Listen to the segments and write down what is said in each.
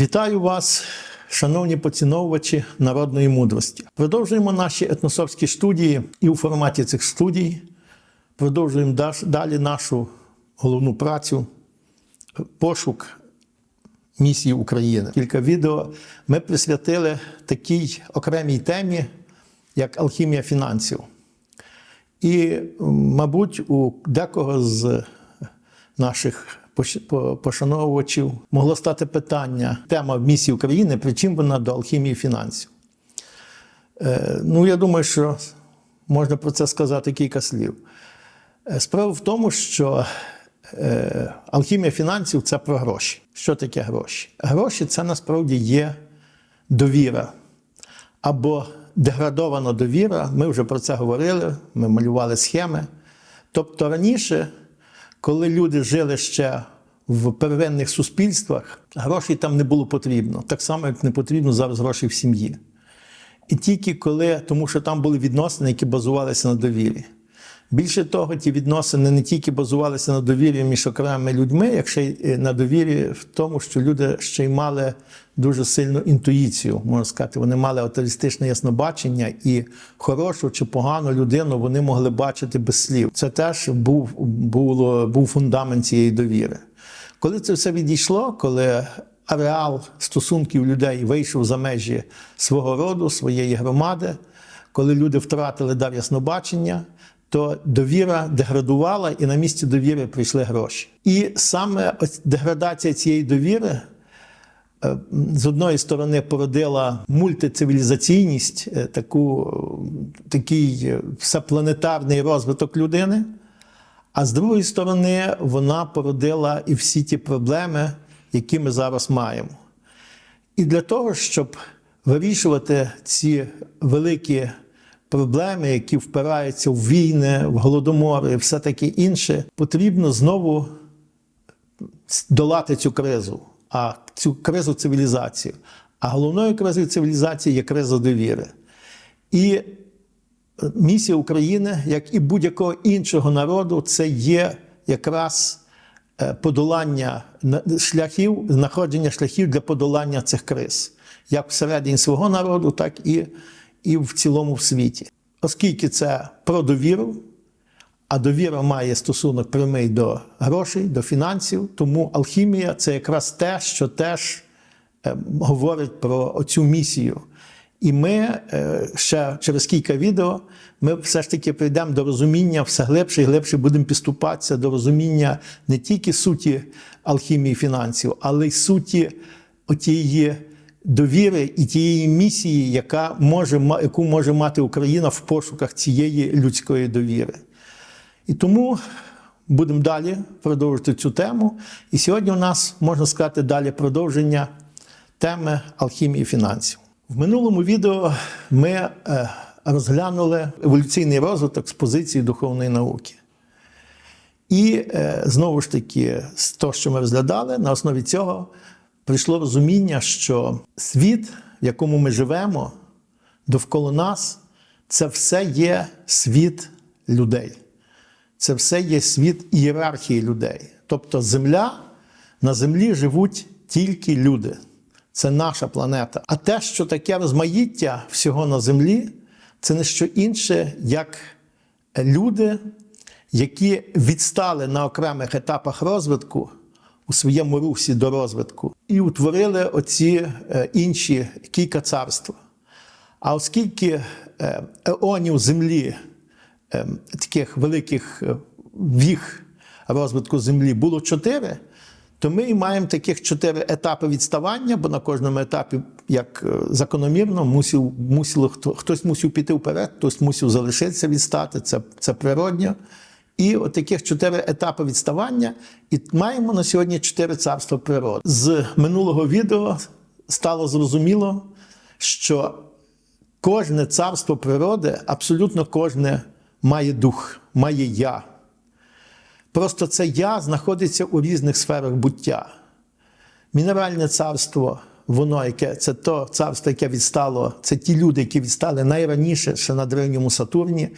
Вітаю вас, шановні поціновувачі народної мудрості. Продовжуємо наші етносовські студії, і у форматі цих студій продовжуємо далі нашу головну працю пошук місії України. Кілька відео ми присвятили такій окремій темі, як алхімія фінансів. І, мабуть, у декого з наших пошановувачів могло стати питання, тема місії України, причим вона до алхімії фінансів. Е, Ну, я думаю, що можна про це сказати кілька слів. Е, Справа в тому, що е, алхімія фінансів це про гроші. Що таке гроші? Гроші це насправді є довіра або деградована довіра. Ми вже про це говорили, ми малювали схеми. Тобто раніше, коли люди жили ще в первинних суспільствах, грошей там не було потрібно. Так само, як не потрібно зараз грошей в сім'ї. І тільки коли, тому що там були відносини, які базувалися на довірі. Більше того, ті відносини не тільки базувалися на довірі між окремими людьми, як ще й е, на довірі в тому, що люди ще й мали дуже сильну інтуїцію, можна сказати, вони мали атеїстичне яснобачення, і хорошу чи погану людину вони могли бачити без слів. Це теж був, було, був фундамент цієї довіри. Коли це все відійшло, коли ареал стосунків людей вийшов за межі свого роду, своєї громади, коли люди втратили дар яснобачення, то довіра деградувала, і на місці довіри прийшли гроші. І саме деградація цієї довіри е, з одної сторони породила мультицивілізаційність, е, таку, е, такий всепланетарний розвиток людини. А з другої сторони, вона породила і всі ті проблеми, які ми зараз маємо. І для того, щоб вирішувати ці великі проблеми, які впираються в війни, в голодомори все таке інше, потрібно знову долати цю кризу, а цю кризу цивілізації. А головною кризою цивілізації є криза довіри. І місія України, як і будь-якого іншого народу, це є якраз е, подолання шляхів, знаходження шляхів для подолання цих криз, як всередині свого народу, так і, і в цілому в світі. Оскільки це про довіру, а довіра має стосунок прямий до грошей, до фінансів, тому алхімія це якраз те, що теж е, говорить про цю місію. І ми е, ще через кілька відео ми все ж таки прийдемо до розуміння все глибше і глибше будемо підступатися до розуміння не тільки суті алхімії фінансів, але й суті отієї довіри і тієї місії, яка може, яку може мати Україна в пошуках цієї людської довіри. І тому будемо далі продовжувати цю тему. І сьогодні у нас, можна сказати, далі продовження теми алхімії фінансів. В минулому відео ми е, розглянули еволюційний розвиток з позиції духовної науки. І е, знову ж таки, з того, що ми розглядали, на основі цього прийшло розуміння, що світ, в якому ми живемо, довкола нас, це все є світ людей. Це все є світ ієрархії людей. Тобто земля, на землі живуть тільки люди. Це наша планета. А те, що таке розмаїття всього на землі, це не що інше, як люди, які відстали на окремих етапах розвитку у своєму русі до розвитку і утворили оці е, інші кілька царств. А оскільки е, еонів землі, е, таких великих віг розвитку землі було чотири, то ми маємо таких чотири етапи відставання, бо на кожному етапі, як закономірно, мусив, мусило, хто- хтось мусив піти вперед, хтось мусив залишитися відстати, це, це природньо. І от таких чотири етапи відставання, і маємо на сьогодні чотири царства природи. З минулого відео стало зрозуміло, що кожне царство природи, абсолютно кожне має дух, має я. Просто це я знаходиться у різних сферах буття. Мінеральне царство, воно, яке це то царство, яке відстало, це ті люди, які відстали найраніше ще на древньому Сатурні,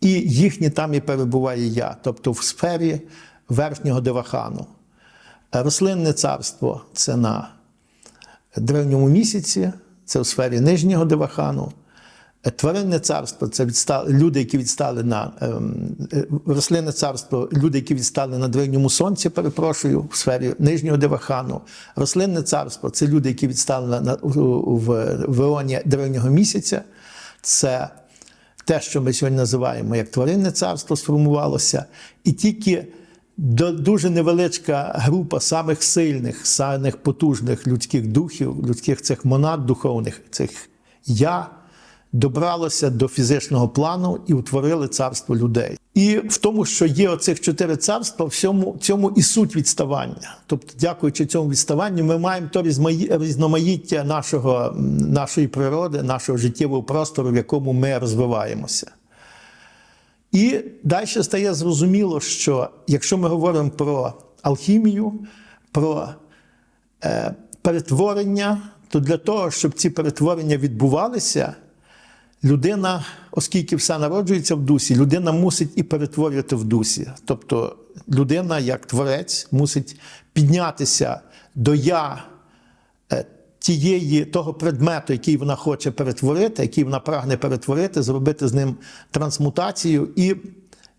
і їхнє там і перебуває я, тобто в сфері верхнього Девахану. Рослинне царство це на древньому місяці, це у сфері нижнього Девахану. Тваринне царство це відстали, люди, які відстали на ем, е, рослинне царство, люди, які відстали на древньому сонці, перепрошую, в сфері нижнього Девахану. Рослинне царство це люди, які відстали на, в, в еоні древнього місяця. Це те, що ми сьогодні називаємо як тваринне царство, сформувалося, і тільки дуже невеличка група самих сильних, самих потужних людських духів, людських цих монад духовних, цих я добралося до фізичного плану і утворили царство людей. І в тому, що є оцих чотири царства, в цьому, цьому і суть відставання. Тобто, дякуючи цьому відставанню, ми маємо то різноманіття нашого, нашої природи, нашого життєвого простору, в якому ми розвиваємося. І далі стає зрозуміло, що якщо ми говоримо про алхімію, про е, перетворення, то для того, щоб ці перетворення відбувалися, людина, оскільки все народжується в дусі, людина мусить і перетворювати в дусі. Тобто людина, як творець, мусить піднятися до я е, тієї того предмету, який вона хоче перетворити, який вона прагне перетворити, зробити з ним трансмутацію і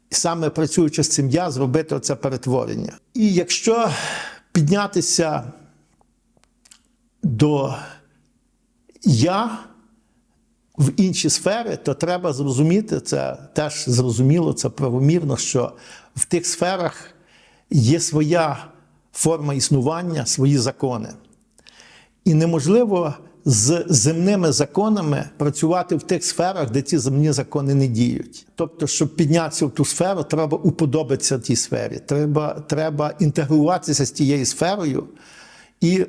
саме працюючи з цим я, зробити оце перетворення. І якщо піднятися до я в інші сфери, то треба зрозуміти, це теж зрозуміло, це правомірно, що в тих сферах є своя форма існування, свої закони. І неможливо з земними законами працювати в тих сферах, де ці земні закони не діють. Тобто, щоб піднятися в ту сферу, треба уподобатися тій сфері. Треба, треба інтегруватися з тією сферою. І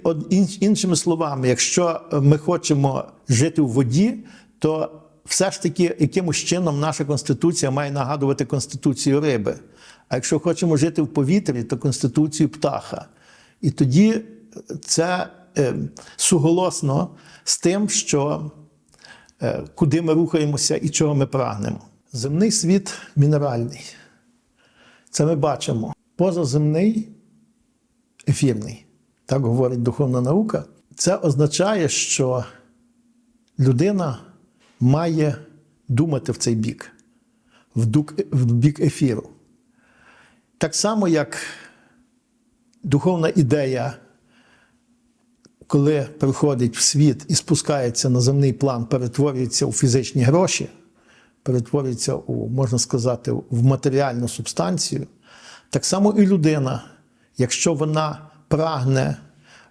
іншими словами, якщо ми хочемо жити в воді, то все ж таки якимось чином наша конституція має нагадувати конституцію риби. А якщо хочемо жити в повітрі, то конституцію птаха. І тоді це е, суголосно з тим, що е, куди ми рухаємося і чого ми прагнемо. Земний світ мінеральний. Це ми бачимо. Позаземний ефірний. Так говорить духовна наука. Це означає, що людина має думати в цей бік, в бік ефіру. Так само, як духовна ідея, коли приходить в світ і спускається на земний план, перетворюється у фізичні гроші, перетворюється у, можна сказати, в матеріальну субстанцію, так само і людина, якщо вона прагне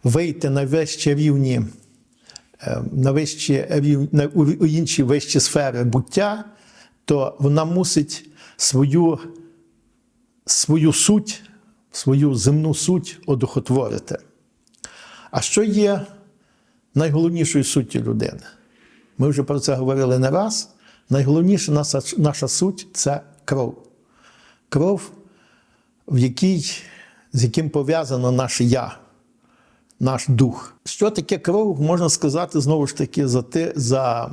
вийти на вищі рівні, на вищі на, у, у інші вищі сфери буття, то вона мусить свою, свою суть, свою земну суть одухотворити. А що є найголовнішою суттю людини? Ми вже про це говорили не раз. Найголовніша наша, наша суть це кров. Кров, в якій, з яким пов'язано наше я, наш дух. Що таке кров, можна сказати, знову ж таки, за, те, за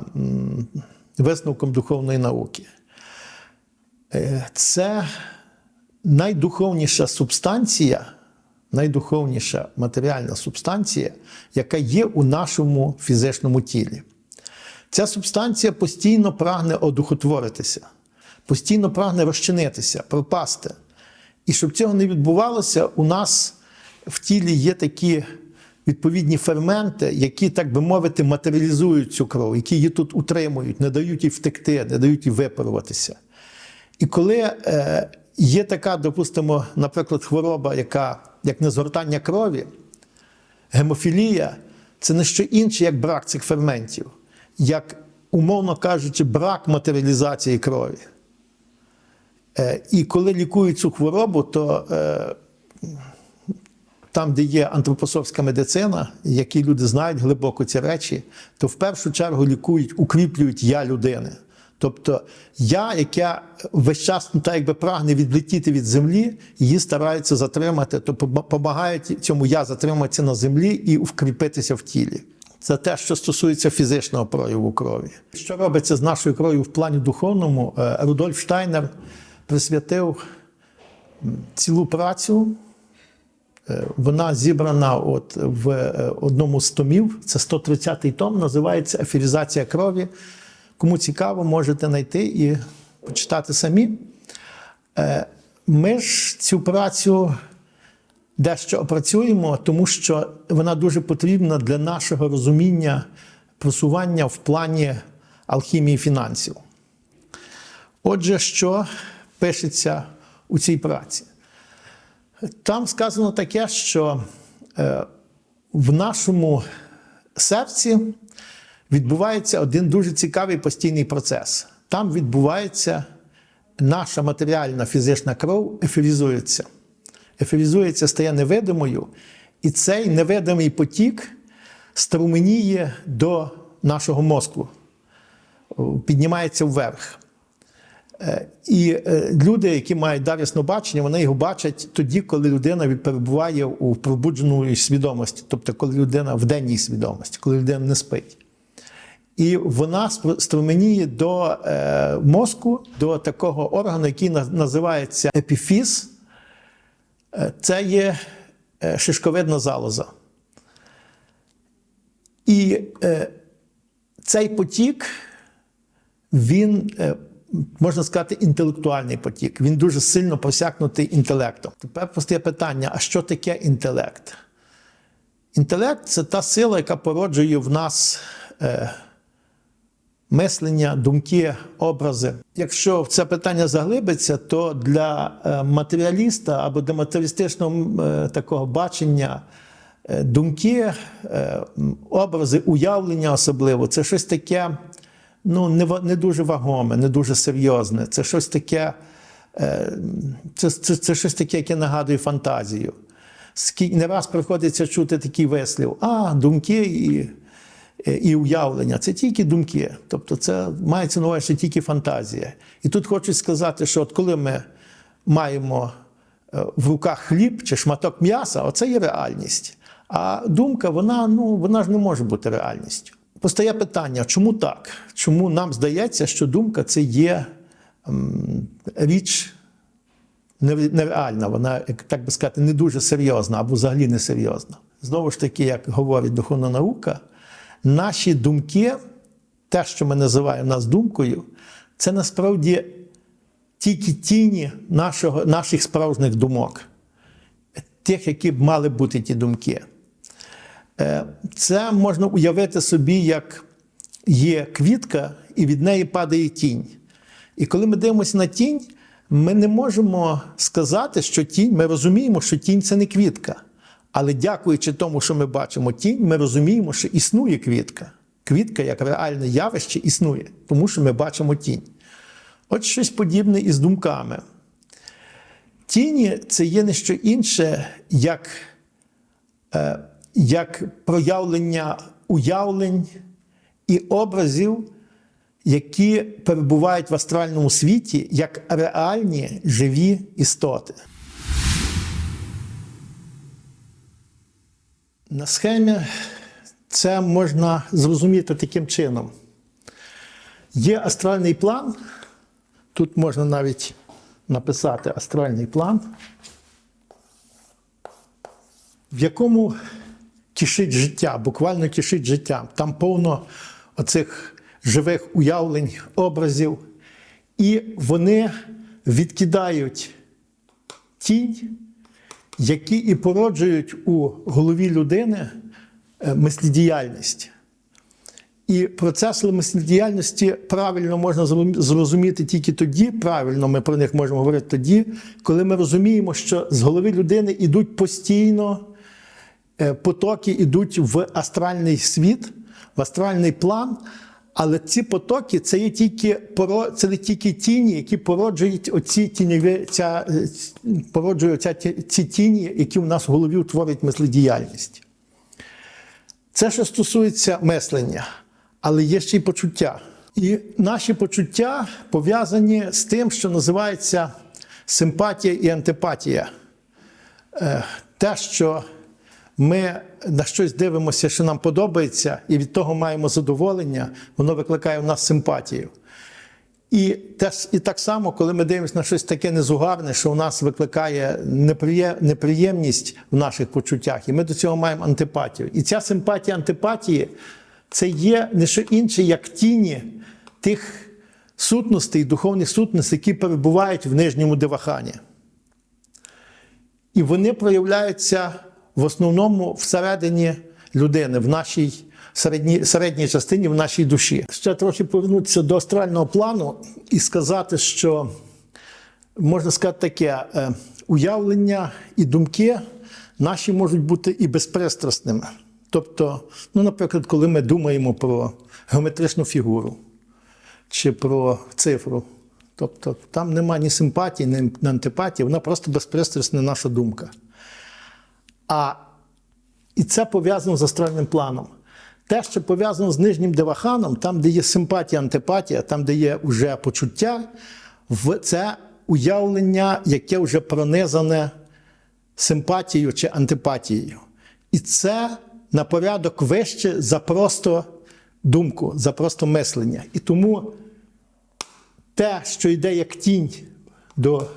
висновком духовної науки. Е, Це найдуховніша субстанція, найдуховніша матеріальна субстанція, яка є у нашому фізичному тілі. Ця субстанція постійно прагне одухотворитися, постійно прагне розчинитися, пропасти. І щоб цього не відбувалося, у нас в тілі є такі відповідні ферменти, які, так би мовити, матеріалізують цю кров, які її тут утримують, не дають їй втекти, не дають їй випаруватися. І коли е, є така, допустимо, наприклад, хвороба, яка як незгортання крові, гемофілія це не що інше, як брак цих ферментів, як, умовно кажучи, брак матеріалізації крові. Е, І коли лікують цю хворобу, то е, там, де є антропософська медицина, які люди знають глибоко ці речі, то в першу чергу лікують, укріплюють я людини. Тобто я, яке весь час ну, так якби прагне відлетіти від землі, її стараються затримати, то допомагають цьому я затриматися на землі і вкріпитися в тілі. Це те, що стосується фізичного прояву крові. Що робиться з нашою кров'ю в плані духовному? Е, Рудольф Штайнер присвятив цілу працю Вона зібрана от в е, одному з томів. Це 130-й том, називається Ефірізація крові. Кому цікаво, можете знайти і почитати самі. Е, Ми ж цю працю дещо опрацюємо, тому що вона дуже потрібна для нашого розуміння просування в плані алхімії фінансів. Отже, що пишеться у цій праці? Там сказано таке, що е, в нашому серці відбувається один дуже цікавий постійний процес. Там відбувається наша матеріальна фізична кров ефірізується. Ефірізується, стає невидимою, і цей невидимий потік струменіє до нашого мозку, піднімається вверх. Е, І е, люди, які мають дар яснобачення, вони його бачать тоді, коли людина перебуває у пробудженої свідомості, тобто коли людина в денній свідомості, коли людина не спить. І вона струменіє до е, мозку, до такого органу, який називається епіфіз. Це є шишковидна залоза. І цей потік, він, можна сказати, інтелектуальний потік. Він дуже сильно просякнутий інтелектом. Тепер постає питання: а що таке інтелект? Інтелект це та сила, яка породжує в нас е, мислення, думки, образи. Якщо в це питання заглибиться, то для е, матеріаліста або для матеріалістичного е, такого бачення е, думки, е, образи, уявлення особливо, це щось таке ну, не, не дуже вагоме, не дуже серйозне. Це щось таке, е, це, це, це щось таке, яке нагадує фантазію. Не раз приходиться чути такий вислів: а, думки і, і уявлення це тільки думки. Тобто, це мається на увазі тільки фантазія. І тут хочу сказати, що от коли ми маємо е, в руках хліб чи шматок м'яса, оце є реальність. А думка, вона, ну, вона ж не може бути реальністю. Постає питання, чому так? Чому нам здається, що думка це є ем, річ нереальна, вона, так би сказати, не дуже серйозна або взагалі не серйозна. Знову ж таки, як говорить духовна наука, наші думки, те, що ми називаємо нас думкою, це насправді тільки тіні нашого, наших справжніх думок, тих, які б мали бути ті думки. Е, Це можна уявити собі, як є квітка, і від неї падає тінь. І коли ми дивимося на тінь, ми не можемо сказати, що тінь, ми розуміємо, що тінь це не квітка. Але дякуючи тому, що ми бачимо тінь, ми розуміємо, що існує квітка. Квітка як реальне явище існує, тому що ми бачимо тінь. От щось подібне із думками. Тіні це є не що інше, як, е, як проявлення уявлень і образів, які перебувають в астральному світі як реальні живі істоти. На схемі це можна зрозуміти таким чином. Є астральний план, тут можна навіть написати астральний план, в якому тішить життя, буквально тішить життя. Там повно оцих живих уявлень, образів, і вони відкидають тінь, які і породжують у голові людини е, мислідіяльність. І процес мислідіяльності правильно можна зрозуміти тільки тоді, правильно ми про них можемо говорити тоді, коли ми розуміємо, що з голови людини йдуть постійно потоки йдуть в астральний світ, в астральний план. Але ці потоки це є тільки це не тільки тіні, які породжують оці тіньові, ця, е, ць- оця, ці тіні, які в нас в голові утворюють миследіяльність. Це що стосується мислення, але є ще й почуття. І наші почуття пов'язані з тим, що називається симпатія і антипатія. Е, Те, що ми на щось дивимося, що нам подобається, і від того маємо задоволення, воно викликає в нас симпатію. І, теж, і так само, коли ми дивимося на щось таке незугарне, що у нас викликає неприємність в наших почуттях, і ми до цього маємо антипатію. І ця симпатія антипатії це є не що інше, як тіні тих сутностей, духовних сутностей, які перебувають в нижньому дивахані. І вони проявляються в основному всередині людини, в нашій середній, середній частині, в нашій душі. Ще трохи повернутися до астрального плану і сказати, що можна сказати таке: е, уявлення і думки наші можуть бути і безпристрасними. Тобто, ну, наприклад, коли ми думаємо про геометричну фігуру чи про цифру. Тобто там нема ні симпатії, ні антипатії, вона просто безпристрасна наша думка. А і це пов'язано з астральним планом. Те, що пов'язано з нижнім деваханом, там, де є симпатія, антипатія, там, де є вже почуття, це уявлення, яке вже пронизане симпатією чи антипатією. І це на порядок вище за просто думку, за просто мислення. І тому те, що йде як тінь до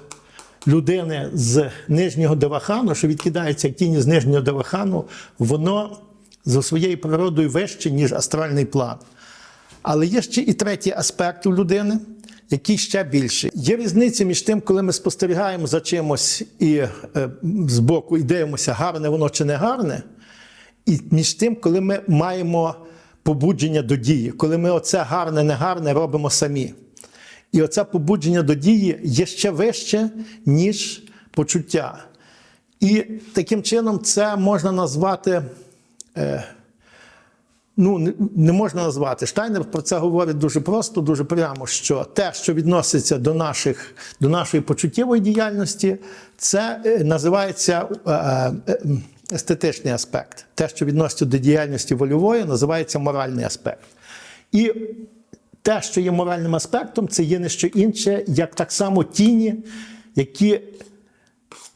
людини з нижнього девахану, що відкидається як тінь з нижнього девахану, воно за своєю природою вище, ніж астральний план. Але є ще і третій аспект у людини, який ще більший. Є різниця між тим, коли ми спостерігаємо за чимось і е, збоку і дивимося, гарне воно чи не гарне, і між тим, коли ми маємо побудження до дії, коли ми оце гарне, негарне робимо самі. І оце побудження до дії є ще вище, ніж почуття. І таким чином це можна назвати. Е, ну, не, можна назвати. Штайнер про це говорить дуже просто, дуже прямо, що те, що відноситься до, наших, до нашої почуттєвої діяльності, це е, називається е, е, естетичний аспект. Те, що відноситься до діяльності вольової, називається моральний аспект. І те, що є моральним аспектом, це є не що інше, як так само тіні, які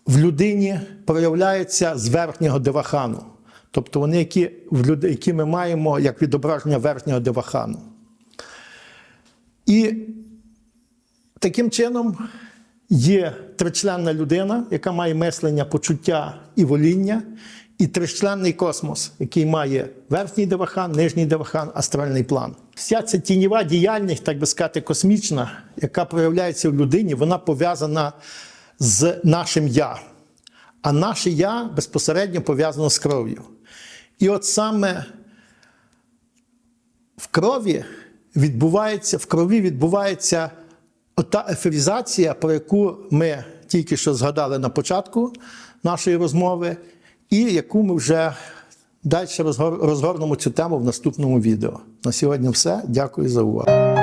в людині проявляються з верхнього девахану. Тобто вони, які, в люд- які ми маємо як відображення верхнього девахану. І таким чином є тричленна людина, яка має мислення, почуття і воління, і тричленний космос, який має верхній девахан, нижній девахан, астральний план. Вся ця тіньова діяльність, так би сказати, космічна, яка проявляється в людині, вона пов'язана з нашим я. А наше я безпосередньо пов'язано з кров'ю. І от саме в крові відбувається, в крові відбувається ота еферізація, про яку ми тільки що згадали на початку нашої розмови, і яку ми вже далі розгор- розгорнемо цю тему в наступному відео. На сьогодні все. Дякую за увагу.